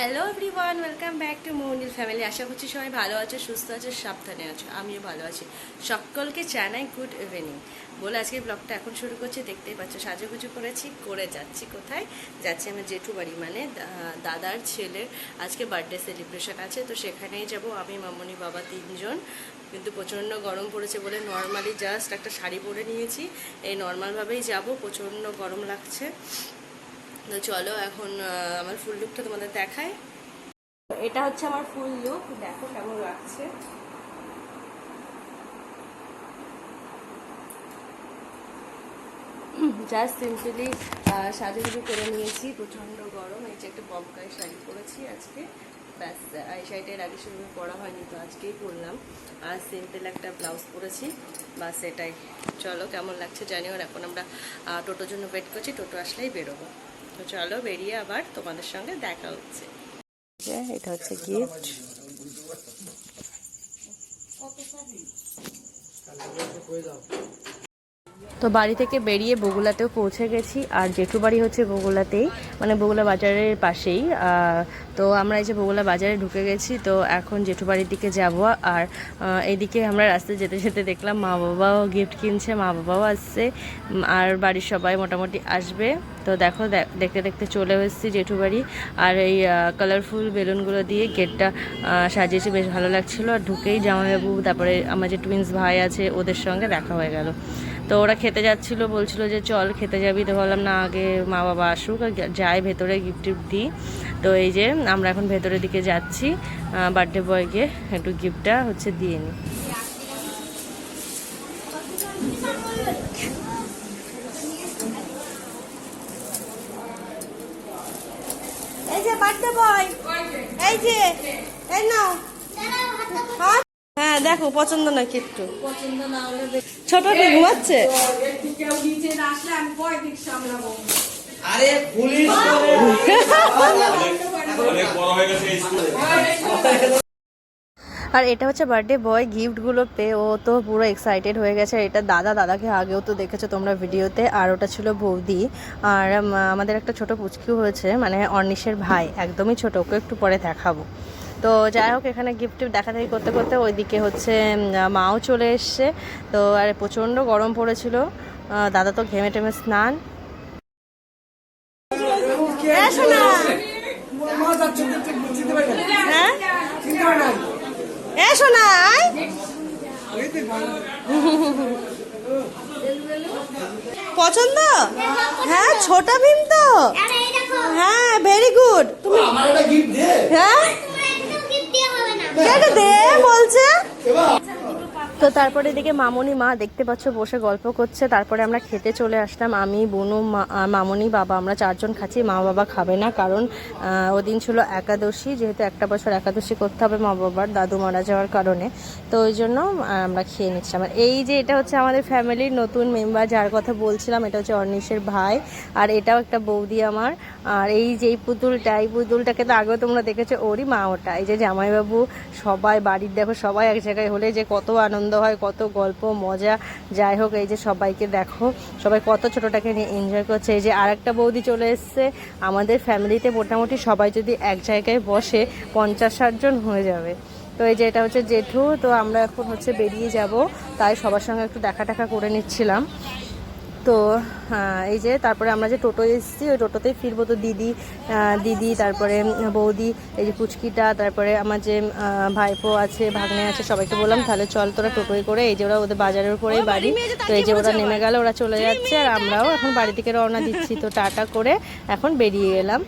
Hello everyone welcome back to Maunil family আশা করছি সবাই ভালো আছে, সুস্থ আছে, সাবধানে আছো। আমিও ভালো আছি। সকলকে জানাই গুড ইভিনিং বলে আজকে ব্লগটা এখন শুরু করছি, দেখতেই পাচ্ছ, সাজুগুজু করেছি, করে যাচ্ছি কোথায়? যাচ্ছি আমার জেঠু বাড়ি মানে দাদার ছেলের আজকে বার্থডে সেলিব্রেশন আছে। তো সেখানেই যাব, আমি, মামনি, বাবা তিনজন। কিন্তু প্রচণ্ড গরম পড়েছে বলে নর্মালি জাস্ট একটা শাড়ি পরে নিয়েছি। এই নর্মালভাবেই যাব, প্রচণ্ড গরম লাগছে। তো চলো এখন আমার ফুল লুকটা তোমাদের দেখাই। এটা হচ্ছে আমার ফুল লুক দেখো কেমন লাগছে। জাস্ট সিম্পলি সাজুগুজু করে নিয়েছি। প্রচণ্ড গরম। এই যে একটা বমকায় শাড়ি পরেছি আজকে। ব্যাস, এই শাড়িটা এর আগে সেভাবে পরা হয়নি, তো আজকেই পরলাম। আর সিম্পল একটা ব্লাউজ পরেছি। বাস এটাই। চলো, কেমন লাগছে জানিও। এখন আমরা টোটোর জন্য ওয়েট করছি। টোটো আসলেই বেরোবো। তো চলো বেরিয়ে আবার তোমাদের সঙ্গে দেখা হচ্ছে। এটা হচ্ছে গিফট তো বাড়ি থেকে বেরিয়ে বগুলাতেও পৌঁছে গেছি। আর জেঠু বাড়ি হচ্ছে বগুলাতেই মানে বগুলা বাজারের পাশেই। তো আমরা এই যে বগুলা বাজারে ঢুকে গেছি, তো এখন জেঠু বাড়ির দিকে যাব। আর এইদিকে আমরা রাস্তায় যেতে যেতে দেখলাম মা বাবাও গিফট কিনছে, মা বাবাও আসছে। আর বাড়ির সবাই মোটামুটি আসবে। তো দেখো দেখতে দেখতে চলে এসেছি জেঠু বাড়ি। আর এই কালারফুল বেলুনগুলো দিয়ে গেটটা সাজিয়েছে, বেশ ভালো লাগছিল। আর ঢুকেই জামাইবাবু, তারপরে আমার যে টুইন্স ভাই আছে, ওদের সঙ্গে দেখা হয়ে গেল। তো ওরা খেতে যাচ্ছিল বলছিল যে চল খেতে যাবি। তো বললাম না আগে মা বাবা আসুক আর যাই ভেতরে গিফট টিফট দিই। তো এই যে আমরা এখন ভেতরের দিকে যাচ্ছি বার্থডে বয়কে একটু গিফটটা হচ্ছে দিয়ে নিই এই যে বার্থডে বয় এই যে এই নাও? হ্যাঁ দেখো পছন্দ নাকি একটু? পছন্দ না হলে দেখ- ছোট কি ঘুমাচ্ছে? কেউ নিচে না আসলে আমি পরে দিক সামলাবো। আরে পুলিশ অনেক বড় হয়ে গেছে এই স্কুলে আর এটা হচ্ছে বার্থডে বয় গিফটগুলো পেয়ে ও তো পুরো এক্সাইটেড হয়ে গেছে। আর এটা দাদা দাদাকে আগেও তো দেখেছ তোমরা ভিডিওতে। আর ওটা ছিল বৌদি। আর আমাদের একটা ছোট পুচকিও হয়েছে মানে অর্নিশের ভাই। একদমই ছোট ওকে একটু পরে দেখাবো। তো যাই হোক এখানে গিফট দেখা দেখি করতে করতে ওইদিকে হচ্ছে মাও চলে এসছে। তো আর প্রচণ্ড গরম পড়েছিল। দাদা তো ঘেমে টেমে স্নান। হ্যাঁ তো ভালো। পছন্দ? হ্যাঁ ছোটা ভীম তো? হ্যাঁ ভেরি গুড তুমি হ্যাঁ? দে বলছে। তো তারপরে এদিকে মামনি, মা দেখতে পাচ্ছ বসে গল্প করছে। তারপরে আমরা খেতে চলে আসলাম। আমি, বনু মামনি, বাবা, আমরা চারজন খাচ্ছি। মা বাবা খাবে না কারণ ওদিন ছিল একাদশী। যেহেতু একটা বছর একাদশী করতে হবে মা বাবার, দাদু মারা যাওয়ার কারণে। তো ওই জন্য আমরা খেয়ে নিচ্ছিলাম আর এই যে এটা হচ্ছে আমাদের ফ্যামিলির নতুন মেম্বার যার কথা বলছিলাম, এটা হচ্ছে অর্নিশের ভাই। আর এটাও একটা বৌদি আমার। আর এই যে এই পুতুলটা, এই পুতুলটাকে তো আগেও তোমরা দেখেছ, ওরই মা ওটা। এই যে জামাইবাবু, সবাই বাড়ির দেখো, সবাই এক জায়গায় হলে যে কত আনন্দ হয়, কত গল্প, মজা। যাই হোক, এই যে সবাইকে দেখো, সবাই কত ছোটোটাকে নিয়ে এনজয় করছে। এই যে আর একটা বৌদি চলে এসছে, আমাদের ফ্যামিলিতে মোটামুটি সবাই যদি এক জায়গায় বসে পঞ্চাশ ষাটজন হয়ে যাবে। তো এই যে এটা হচ্ছে জেঠু, তো আমরা এখন হচ্ছে বেরিয়ে যাব, তাই সবার সঙ্গে একটু দেখা টাকা করে নিচ্ছিলাম। তো আহ, এই যে তারপরে আমরা যে টোটো এসেছি ওই টোটোতেই ফিরবো তো দিদি দিদি তারপরে বৌদি এই যে পুচকিটা তারপরে আমার যে ভাইপো আছে ভাগ্নে আছে সবাইকে বললাম তাহলে চল তোরা টোটোয় করে এই যে ওরা ওদের বাজারের উপরেই বাড়ি। তো এই যে ওরা নেমে গেল ওরা চলে যাচ্ছে আর আমরাও এখন বাড়ি থেকে রওনা দিচ্ছি তো টাটা করে এখন বেরিয়ে গেলাম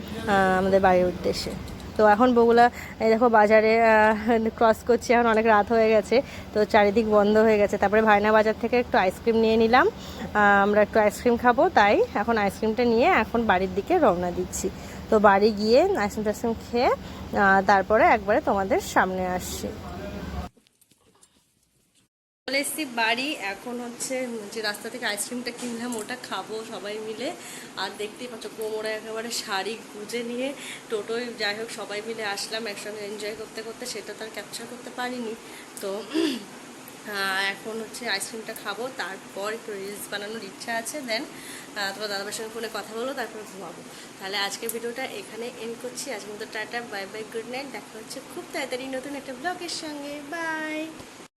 আমাদের বাড়ির উদ্দেশ্যে। তো এখন বগুলা এই দেখো বাজারে ক্রস করছি, এখন অনেক রাত হয়ে গেছে, তো চারিদিক বন্ধ হয়ে গেছে। তারপরে ভাইনা বাজার থেকে একটু আইসক্রিম নিয়ে নিলাম। আমরা একটু আইসক্রিম খাব, তাই এখন আইসক্রিমটা নিয়ে এখন বাড়ির দিকে রওনা দিচ্ছি। তো বাড়ি গিয়ে আইসক্রিম টাইসক্রিম খেয়ে তারপরে একবারে তোমাদের সামনে আসছি। চলে এসেছি বাড়ি। এখন হচ্ছে যে রাস্তা থেকে আইসক্রিমটা কিনলাম, ওটা খাব সবাই মিলে। আর দেখতেই পাচ্ছ, কোমরে একেবারে শাড়ি গুজে নিয়ে টোটোয় যাই হোক, সবাই মিলে আসলাম, একসঙ্গে এনজয় করতে করতে, সেটা তো আর ক্যাপচার করতে পারিনি। তো এখন হচ্ছে আইসক্রিমটা খাব, তারপর একটু রিলস বানানোর ইচ্ছা আছে দেন তোমার দাদাবার সঙ্গে ফোনে কথা বলো তারপর ঘুমাবো। তাহলে আজকের ভিডিওটা এখানে এন্ড করছি। আজ মতো tata bye bye good night দেখা হচ্ছে খুব তাড়াতাড়ি নতুন একটা ব্লগের সঙ্গে। বাই